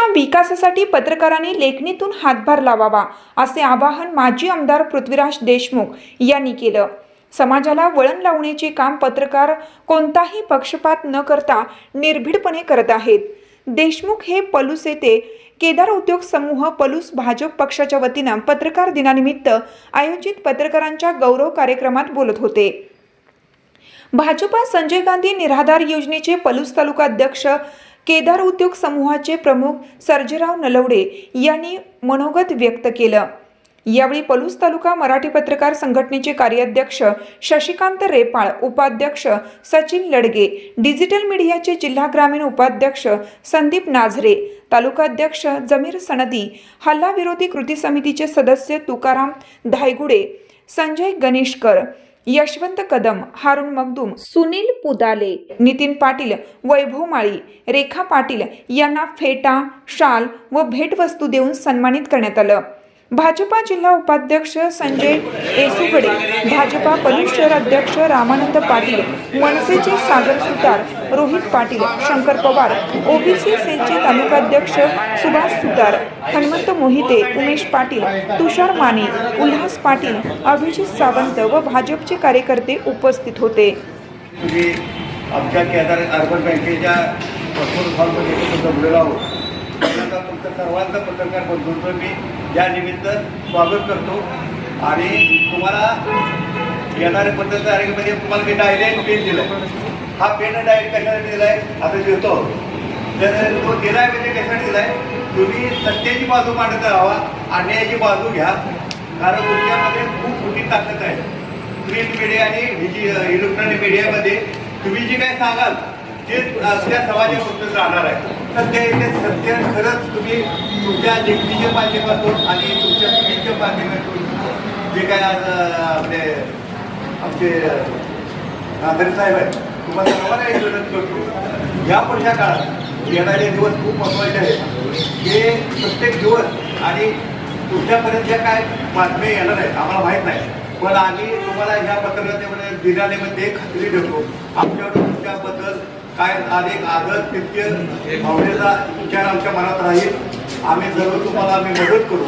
देशाच्या विकासासाठी पत्रकारांनी लेखणीतून हातभार लावावा असे आवाहन माजी आमदार पृथ्वीराज देशमुख यांनी केलं. समाजाला वळण लावण्याचे काम पत्रकार कोणताही पक्षपात न करता निर्भीडपणे करत आहेत. देशमुख हे पलूस येथे केदार उद्योग समूह पलूस भाजप पक्षाच्या वतीनं पत्रकार दिनानिमित्त आयोजित पत्रकारांच्या गौरव कार्यक्रमात बोलत होते. भाजपा संजय गांधी निराधार योजनेचे पलूस तालुका अध्यक्ष केदार उद्योग समूहाचे प्रमुख सर्जेराव नलवडे यांनी मनोगत व्यक्त केलं. यावेळी पलूस तालुका मराठी पत्रकार संघटनेचे कार्याध्यक्ष शशिकांत रेपाळ उपाध्यक्ष सचिन लडगे डिजिटल मीडियाचे जिल्हा ग्रामीण उपाध्यक्ष संदीप नाझरे तालुकाध्यक्ष जमीर सनदी हल्ला विरोधी कृती समितीचे सदस्य तुकाराम धायगुडे संजय गणेशकर यशवंत कदम हारुण मगदूम सुनील पुदाले नितीन पाटील वैभव माळी रेखा पाटील यांना फेटा शाल व भेटवस्तू देऊन सन्मानित करण्यात आलं. भाजपा जिल्हा उपाध्यक्ष संजय येसुगडे भाजपा पलूस अध्यक्ष रामानंद पाटील मनसेचे सागर सुतार रोहित पाटील शंकर पवार ओबीसी सेलचे तालुकाध्यक्ष सुभाष सुतार हनुमंत मोहिते उमेश पाटील तुषार माने उल्हास पाटील अभिजित सावंत व भाजपचे कार्यकर्ते उपस्थित होते. आमच्या अर्बन बँकेच्या तर सर्वांचा पत्रकार बंधूंचं मी या निमित्त स्वागत करतो. आणि तुम्हाला येणाऱ्या पत्रकारिकेमध्ये तुम्हाला मी डायरेक्ट पेन दिलं हा पेन डायरेक्ट कशासाठी दिला आहे आता देतो तर तो दिला आहे म्हणजे कशासाठी दिला आहे तुम्ही सत्तेची बाजू मांडत राहावा अन्यायाची बाजू घ्या. कारण तुमच्यामध्ये खूप मोठी ताकद आहे. प्रिंट मीडिया आणि डिजि इलेक्ट्रॉनिक मीडियामध्ये तुम्ही जे काही सांगाल ते आपल्या समाजापुरतं राहणार आहे. सध्या इथे सत्य खरंच तुम्ही तुमच्या लेखणीच्या माध्यमातून आणि तुमच्या टीव्हीच्या माध्यमातून जे काय आज आपले आमचे नांदरे साहेब आहेत तुम्हाला सर्वांना एक विनंती करतो. या पुढच्या काळात येणारे दिवस खूप महत्त्वाचे आहेत. हे प्रत्येक दिवस आणि तुमच्यापर्यंत ज्या काय बातम्या येणार आहेत आम्हाला माहीत नाही. पण आम्ही तुम्हाला ह्या दिलाने मध्ये खात्री देतो. आमच्याकडून तुमच्याबद्दल काय अनेक आदर तितके भावनेचा विचार आमच्या मनात राहील. आम्ही जरूर तुम्हाला आम्ही मदत करू.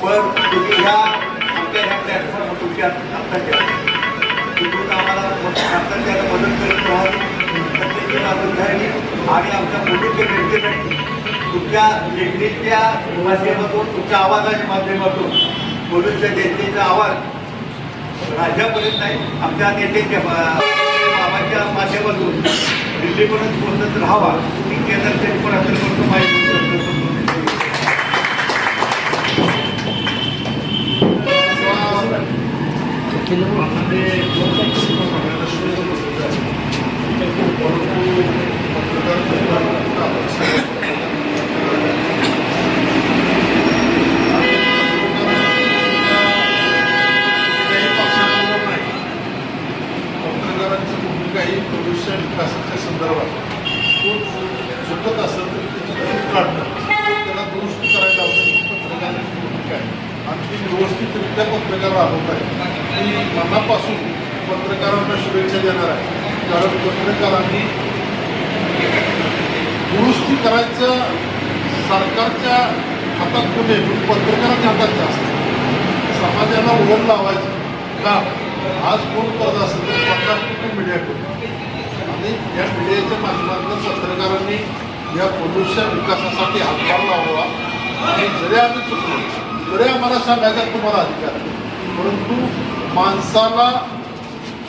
पण तुम्ही ह्या आमच्या ह्या तुमच्या आता तिथून आम्हाला सातत्यानं मदत करत आणि आमच्या पूर्वीच्या व्यक्तीसाठी तुमच्या लेखणीच्या माध्यमातून तुमच्या आवाजाच्या माध्यमातून पोलीसच्या जनतेचा आवाज राज्यापर्यंत नाही आमच्या नेत्यांच्या बाबाच्या दिल्लीपर्यंत पोहोचत राहावा ही केंद्राचे पण असेल करतो माहिती पत्रकारांची काही प्रदूषण भविष्य विकासाच्या संदर्भात तो चुकत असेल तर त्याची चूक काढणं त्याला दुरुस्त करायला असेल पत्रकारांची भूमिका आहे. आणि ती व्यवस्थितरित्या पत्रकार राबवत आहे. मी मनापासून पत्रकारांना शुभेच्छा देणार आहे. कारण पत्रकारांनी दुरुस्ती करायचं सरकारच्या हातात कुठे? पण पत्रकारांच्या हातात जास्त. समाजाला उघड लावायचं. का? आज कोण करत असेल तर पत्रकार मीडिया मीडियाकडून आणि या मीडियाच्या माध्यमातून पत्रकारांनी या पोलिसच्या विकासासाठी हातभार लावावा. आणि जरी आम्ही चुकलो तरी आम्हाला सांगायचा तुम्हाला अधिकार परंतु माणसाला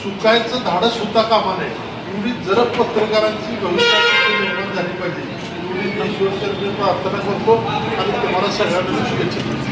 चुकायचं धाडस होता कामा नये. एवढी जर पत्रकारांची भविष्याची निर्माण झाली पाहिजे. एवढी मी प्रार्थना करतो. आणि तुम्हाला सगळ्यांना शुभेच्छा